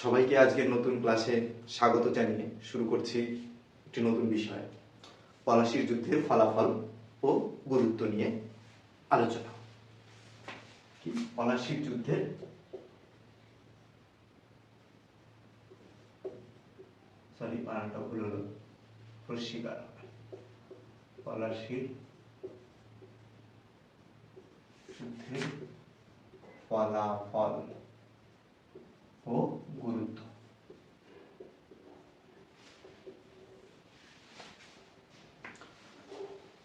সবাইকে আজকের নতুন ক্লাসে স্বাগত জানিয়ে শুরু করছি একটি নতুন বিষয়, পলাশির যুদ্ধের ফলাফল ও গুরুত্ব নিয়ে আলোচনা। কি? পলাশির যুদ্ধের সরি বানানটা ভুল হলো। প্রশিকার পলাশির যুদ্ধের ফলাফল। ও গুরুত্ব।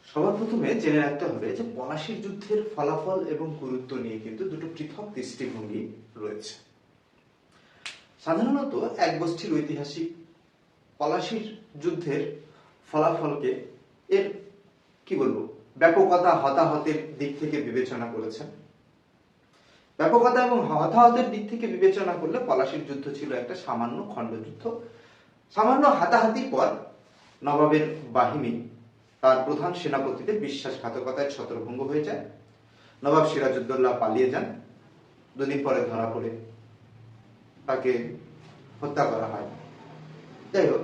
সবার প্রথমে জেনে রাখতে হবে যে পলাশির যুদ্ধের ফলাফল এবং গুরুত্ব নিয়ে কিন্তু দুটো পৃথক দৃষ্টিভঙ্গি রয়েছে। সাধারণত এক গোষ্ঠীর ঐতিহাসিক পলাশির যুদ্ধের ফলাফলকে এর, কি বলব, ব্যাপকতা, হতাহতের দিক থেকে বিবেচনা করেছেন। ব্যাপকতা এবং হতাহতের দিক থেকে বিবেচনা করলে পলাশির যুদ্ধ ছিল একটা সামান্য খণ্ডযুদ্ধ। সামান্য হাতাহাতির পর নবাবের বাহিনী তার প্রধান সেনাপতিতে বিশ্বাসঘাতকতায় ছত্রভঙ্গ হয়ে যায়। নবাব সিরাজউদ্দৌলা পালিয়ে যান। দুদিন পরে ধরা পড়ে। তাকে হত্যা করা হয়। যাই হোক,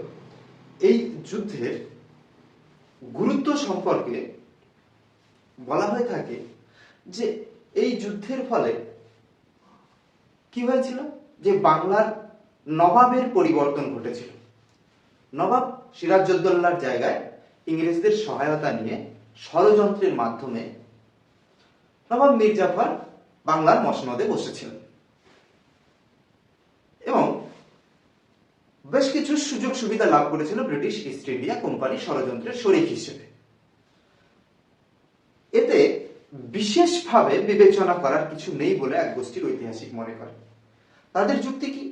এই যুদ্ধের গুরুত্ব সম্পর্কে বলা হয়ে থাকে যে এই যুদ্ধের ফলে কি হয়েছিল? যে বাংলার নবাবের পরিবর্তন ঘটেছিল। নবাব সিরাজউদ্দৌলার জায়গায় ইংরেজদের সহায়তা নিয়ে ষড়যন্ত্রের মাধ্যমে নবাব মির্জাফর বাংলার মসনদে বসেছিলেন এবং বেশ কিছু সুযোগ সুবিধা লাভ করেছিল ব্রিটিশ ইস্ট ইন্ডিয়া কোম্পানি ষড়যন্ত্রের শরিক হিসেবে। এতে বিশেষভাবে বিবেচনা করার কিছু নেই বলে এক গোষ্ঠীর ঐতিহাসিক মনে করে। তাদের যুক্তি কি?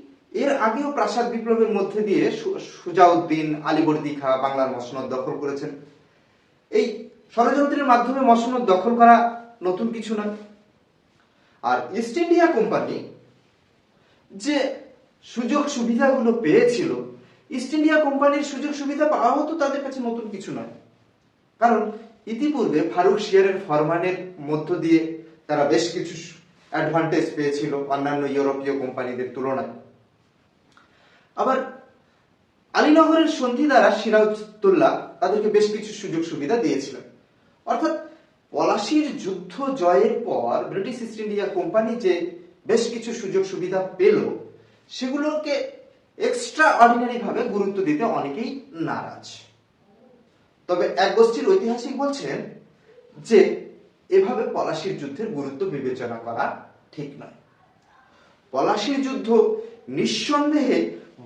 এর আগেও প্রাসাদ বিপ্লবের মধ্যে দিয়ে সুজাউদ্দিন আলিবর্দি খা বাংলার মসনদ দখল করেছেন। এই ষড়যন্ত্রের মাধ্যমে মসনদ দখল করা নতুন কিছু নয়। আর ইস্ট ইন্ডিয়া কোম্পানি যে সুযোগ সুবিধাগুলো পেয়েছিল, ইস্ট ইন্ডিয়া কোম্পানির সুযোগ সুবিধা পাওয়া হতো তাদের কাছে নতুন কিছু নয়। কারণ ইতিপূর্বে ফারুক শিয়ারের ফরমানের মধ্য দিয়ে তারা বেশ কিছু অ্যাডভান্টেজ পেয়েছিল অন্যান্য ইউরোপীয় কোম্পানিদের তুলনায়। আবার আলীনগরের সন্ধি দ্বারা সিরাজউদ্দৌলা তাদেরকে বেশ কিছু সুযোগ সুবিধা দিয়েছিলেন। অর্থাৎ পলাশির যুদ্ধ জয়ের পর ব্রিটিশ ইস্ট ইন্ডিয়া কোম্পানি যে বেশ কিছু সুযোগ সুবিধা পেল, সেগুলোকে এক্সট্রা অর্ডিনারি ভাবে গুরুত্ব দিতে অনেকেই নারাজ। তবে এক গোষ্ঠীর ঐতিহাসিক বলছেন যে এভাবে পলাশির যুদ্ধের গুরুত্ব বিবেচনা করা ঠিক নয়। পলাশির যুদ্ধ নিঃসন্দেহে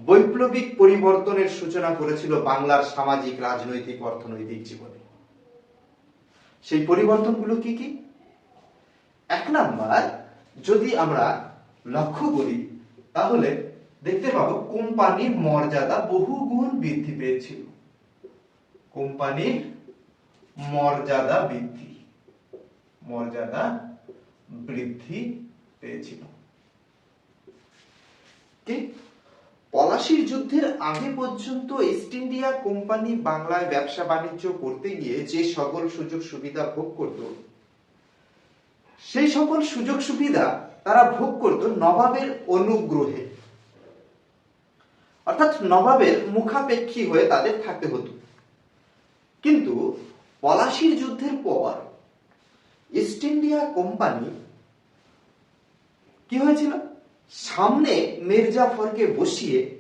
বৈপ্লবিক পরিবর্তনের সূচনা করেছিল বাংলার সামাজিক, রাজনৈতিক, অর্থনৈতিক জীবনে। সেই পরিবর্তনগুলো কি কি? এক নাম্বার, যদি আমরা লক্ষ্য করি, তাহলে দেখতে পাবো কোম্পানির মর্যাদা বহুগুণ বৃদ্ধি পেয়েছিল। কোম্পানির মর্যাদা বৃদ্ধি। মর্যাদা বৃদ্ধি পেয়েছিল। পলাশির যুদ্ধের আগে পর্যন্ত ইস্ট ইন্ডিয়া কোম্পানি বাংলায় ব্যবসা বাণিজ্য করতে গিয়ে যে সকল সুযোগ সুবিধা ভোগ করত, সেই সকল সুযোগ সুবিধা তারা ভোগ করত নবাবের অনুগ্রহে। অর্থাৎ নবাবের মুখাপেক্ষী হয়ে তাদের থাকতে হতো। কিন্তু পলাশির যুদ্ধের পর ইস্ট ইন্ডিয়া কোম্পানি কি হয়েছিল? সামনে মির্জাফরকে বসিয়ে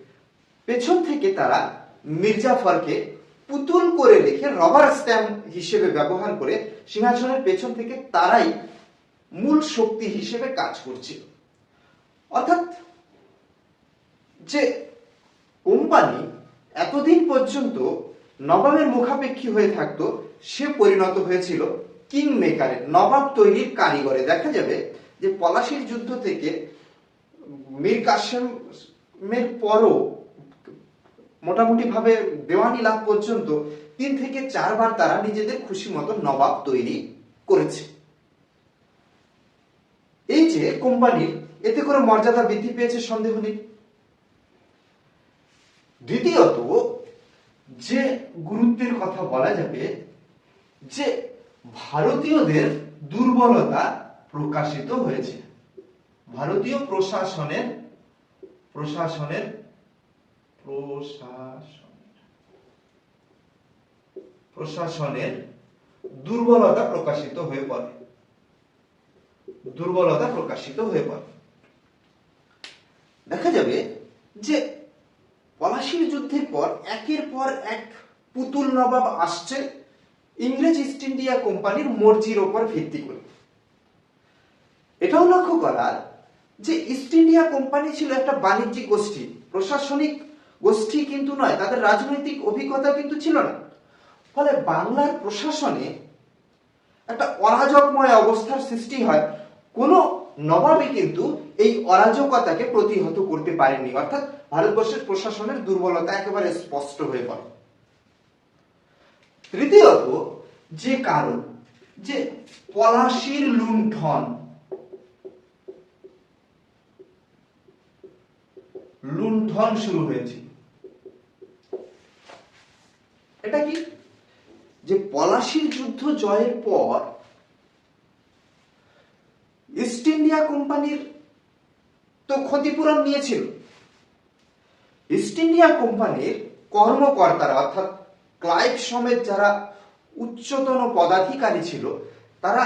পেছন থেকে তারা মির্জাফরকে পুতুল করে রেখে রবার স্ট্যাম্প হিসেবে ব্যবহার করে সিংহাসনের পেছন থেকে তারাই মূল শক্তি হিসেবে কাজ করছিল। অর্থাৎ যে কোম্পানি এতদিন পর্যন্ত নবাবের মুখাপেক্ষী হয়ে থাকতো, সে পরিণত হয়েছিল কিং মেকারের নবাব তৈরির কারিগরে দেখা যাবে যে পলাশির যুদ্ধ থেকে মীর কাসেমের পরও মোটামুটি ভাবে দেওয়ানি লাভ পর্যন্ত তিন থেকে চারবার তারা নিজেদের খুশি মতো নবাব তৈরি করেছে। এই যে কোম্পানির এতে করে মর্যাদা বৃদ্ধি পেয়েছে সন্দেহ নেই। দ্বিতীয়ত, যে গুরুত্বের কথা বলা যাবে যে ভারতীয়দের দুর্বলতা প্রকাশিত হয়েছে। ভারতীয় প্রশাসনের প্রশাসনের প্রশাসন প্রশাসনের দুর্বলতা প্রকাশিত হয়ে পড়ে। দুর্বলতা প্রকাশিত হয়ে পড়ে। দেখা যাবে যে পলাশির যুদ্ধের পর একের পর এক পুতুল নবাব আসছে। ইংরেজ ইস্ট ইন্ডিয়া কোম্পানির মর্জির ওপর ভিত্তি করে। এটাও লক্ষ্য করার যে ইস্ট ইন্ডিয়া কোম্পানি ছিল একটা বাণিজ্যিক গোষ্ঠী, প্রশাসনিক গোষ্ঠী কিন্তু নয়, তাদের রাজনৈতিক অভিজ্ঞতা কিন্তু ছিল না। ফলে বাংলার প্রশাসনে একটা অরাজকময় অবস্থার সৃষ্টি হয়। কোনো নবাবই কিন্তু এই অরাজকতাকে প্রতিহত করতে পারেনি অর্থাৎ ভারতবর্ষের প্রশাসনের দুর্বলতা একেবারে স্পষ্ট হয়ে পড়ে। তৃতীয়ত, যে কারণ, যে পলাশির লুণ্ঠন লুণ্ঠন শুরু হয়েছিল এটা কি? যে পলাশির যুদ্ধ জয়ের পর ইস্ট ইন্ডিয়া কোম্পানির তো ক্ষতিপূরণ নিয়েছিল। ইস্ট ইন্ডিয়া কোম্পানির কর্মকর্তারা, অর্থাৎ ক্লাইভ সমেত যারা উচ্চতন পদাধিকারী ছিল, তারা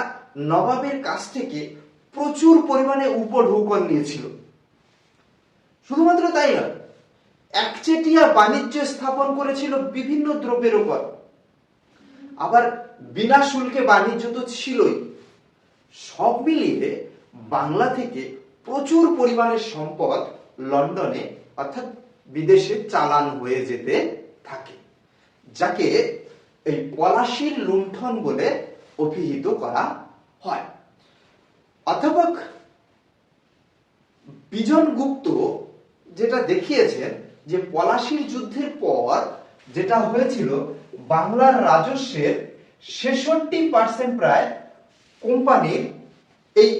নবাবের কাছ থেকে প্রচুর পরিমাণে উপঢৌকন নিয়েছিল। শুধুমাত্র তাই নয় একচেটিয়া বাণিজ্য স্থাপন করেছিল বিভিন্ন দ্রব্যের উপর। আবার বিনা শুল্কে বাণিজ্য তো ছিলই। সব মিলিয়ে বাংলা থেকে প্রচুর পরিমাণে সম্পদ লন্ডনে অর্থাৎ বিদেশে চালান হয়ে যেতে থাকে। যাকে এই পলাশির লুণ্ঠন বলে অভিহিত করা হয়। অধ্যাপক বিজন গুপ্ত যেটা দেখিয়েছেন যে পলাশির যুদ্ধের পর যেটা হয়েছিল, বাংলার রাজস্বের ছেষট্টি পার্সেন্ট প্রায় কোম্পানির এই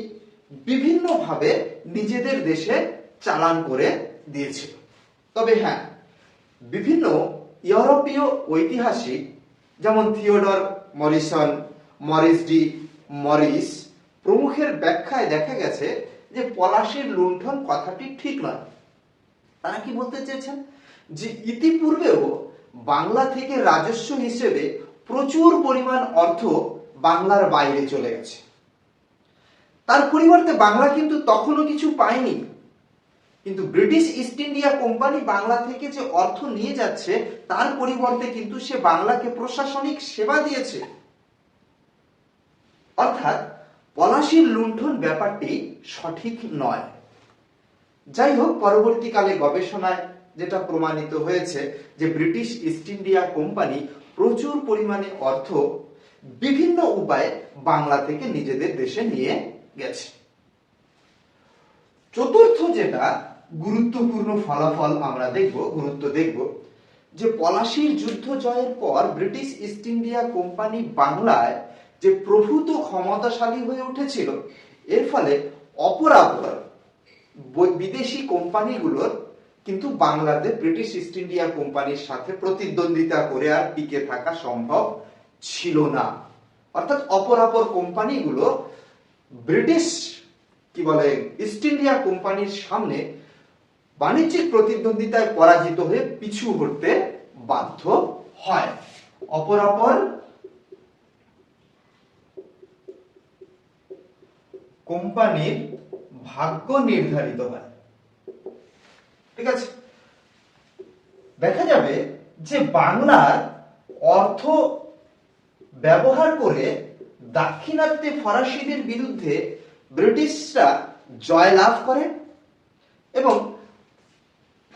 বিভিন্নভাবে নিজেদের দেশে চালান করে দিয়েছিল। তবে হ্যাঁ বিভিন্ন ইউরোপীয় ঐতিহাসিক, যেমন Theodore Morison, Morris D Morris, প্রমুখের ব্যাখ্যায় দেখা গেছে যে পলাশির লুণ্ঠন কথাটি ঠিক নয়। তারা কি বলতে চেয়েছেন? যে ইতিপূর্বেও বাংলা থেকে রাজস্ব হিসেবে প্রচুর পরিমাণ অর্থ বাংলার বাইরে চলে গেছে। তার পরিবর্তে বাংলা কিন্তু তখনও কিছু পায়নি। কিন্তু British East India Company Bangla থেকে যে অর্থ নিয়ে যাচ্ছে, তার পরিবর্তে কিন্তু সে বাংলাকে প্রশাসনিক সেবা দিয়েছে। অর্থাৎ পলাশির লুণ্ঠন ব্যাপারটি সঠিক নয়। যাই হোক, পরবর্তীকালে গবেষণায় যেটা প্রমাণিত হয়েছে যে ব্রিটিশ ইস্ট ইন্ডিয়া কোম্পানি প্রচুর পরিমাণে অর্থ বিভিন্ন উপায়ে বাংলা থেকে নিজেদের দেশে নিয়ে গেছে। চতুর্থ যেটা গুরুত্বপূর্ণ ফলাফল আমরা দেখব, গুরুত্ব দেখব, যে পলাশির যুদ্ধ জয়ের পর ব্রিটিশ ইস্ট ইন্ডিয়া কোম্পানি বাংলায় যে প্রভূত ক্ষমতাশালী হয়ে উঠেছিল, এর ফলে অপরাপর বিদেশি কোম্পানিগুলোর কিন্তু বাংলাদেশ ব্রিটিশ ইস্ট ইন্ডিয়া কোম্পানির সাথে প্রতিদ্বন্দ্বিতা করে আর টিকে থাকা সম্ভব ছিল না। অর্থাৎ অপরাপর কোম্পানিগুলো ব্রিটিশ কি বলে, ইস্ট ইন্ডিয়া কোম্পানির সামনে বাণিজ্যিক প্রতিদ্বন্দ্বিতায় পরাজিত হয়ে পিছু হতে বাধ্য হয়। অপরাপর কোম্পানির ভাগ্য নির্ধারিত হয়। ঠিক আছে? দেখা যাবে যে বাংলার অর্থ ব্যবহার করে দাক্ষিণাত্যে ফরাসিদের বিরুদ্ধে ব্রিটিশরা জয়লাভ করে এবং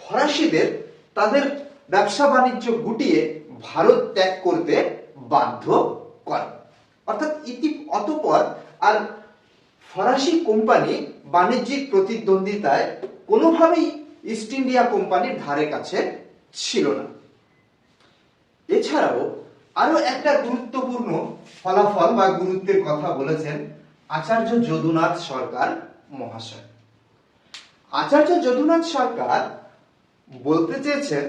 ফরাসিদের তাদের ব্যবসা বাণিজ্য গুটিয়ে ভারত ত্যাগ করতে বাধ্য করে। অর্থাৎ ইতি অতপর আর ফরাসি কোম্পানি বাণিজ্যিক প্রতিদ্বন্দ্বিতায় কোনোভাবেই ইস্ট ইন্ডিয়া কোম্পানির ধারে কাছে ছিল না। এছাড়াও আরও একটা গুরুত্বপূর্ণ ফলাফল বা গুরুত্বের কথা বলেছেন আচার্য যদুনাথ সরকার মহাশয়। আচার্য যদুনাথ সরকার বলতে চেয়েছেন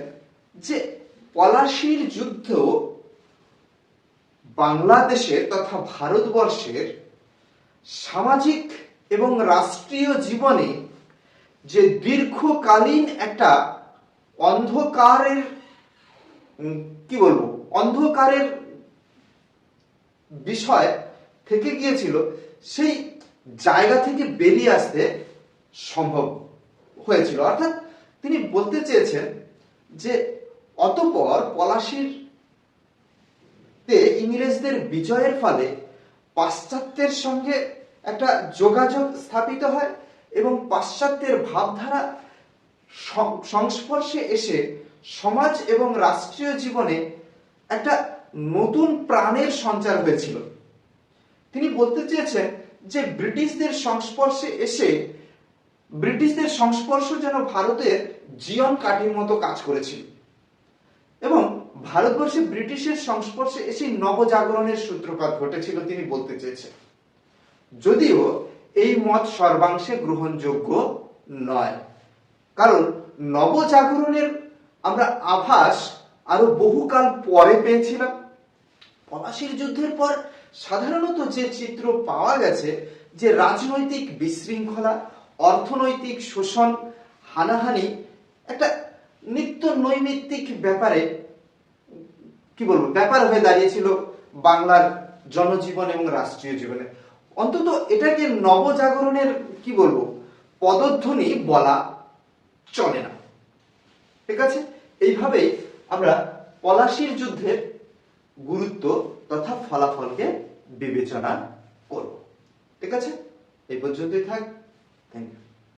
যে পলাশির যুদ্ধ বাংলাদেশের তথা ভারতবর্ষের সামাজিক এবং রাষ্ট্রীয় জীবনে যে দীর্ঘকালীন একটা অন্ধকারের কি বলব, অন্ধকারের বিষয় থেকে গিয়েছিল, সেই জায়গা থেকে বেরিয়ে আসতে সম্ভব হয়েছিল। অর্থাৎ তিনি বলতে চেয়েছেন যে, অতপর পলাশির তে ইংরেজদের বিজয়ের ফলে পাশ্চাত্যের সঙ্গে একটা যোগাযোগ স্থাপিত হয় এবং পাশ্চাত্যের ভাবধারা সংস্পর্শে এসে সমাজ এবং রাষ্ট্রীয় জীবনে একটা নতুন প্রাণের সঞ্চার হয়েছিল। তিনি বলতে চেয়েছেন যে, ব্রিটিশদের সংস্পর্শে এসে ব্রিটিশদের সংস্পর্শ যেন ভারতের জীবন কাঠির মতো কাজ করেছিল। এবং ভারতবর্ষে ব্রিটিশের সংস্পর্শে এসে নবজাগরণের সূত্রপাত ঘটেছিল তিনি বলতে চেয়েছেন। যদিও এই মত সর্বাংশে গ্রহণযোগ্য নয়। কারণ নবজাগরণের আমরা আভাস আরও বহুকাল পরে পেয়েছিলাম। পলাশির যুদ্ধের পর সাধারণত যে চিত্র পাওয়া গেছে যে রাজনৈতিক বিশৃঙ্খলা অর্থনৈতিক শোষণ, হানাহানি, একটা নিত্য নৈমিত্তিক ব্যাপারে, কি বলব, ব্যাপার হয়ে দাঁড়িয়েছিল বাংলার জনজীবন এবং রাষ্ট্রীয় জীবনে। অন্তত এটাকে নবজাগরণের, কি বলব, পদধ্বনি বলা চলে না। ঠিক আছে? এইভাবেই আমরা পলাশির যুদ্ধের গুরুত্ব তথা ফলাফলকে বিবেচনা করব। ঠিক আছে? এই পর্যন্তই থাক। Thank you.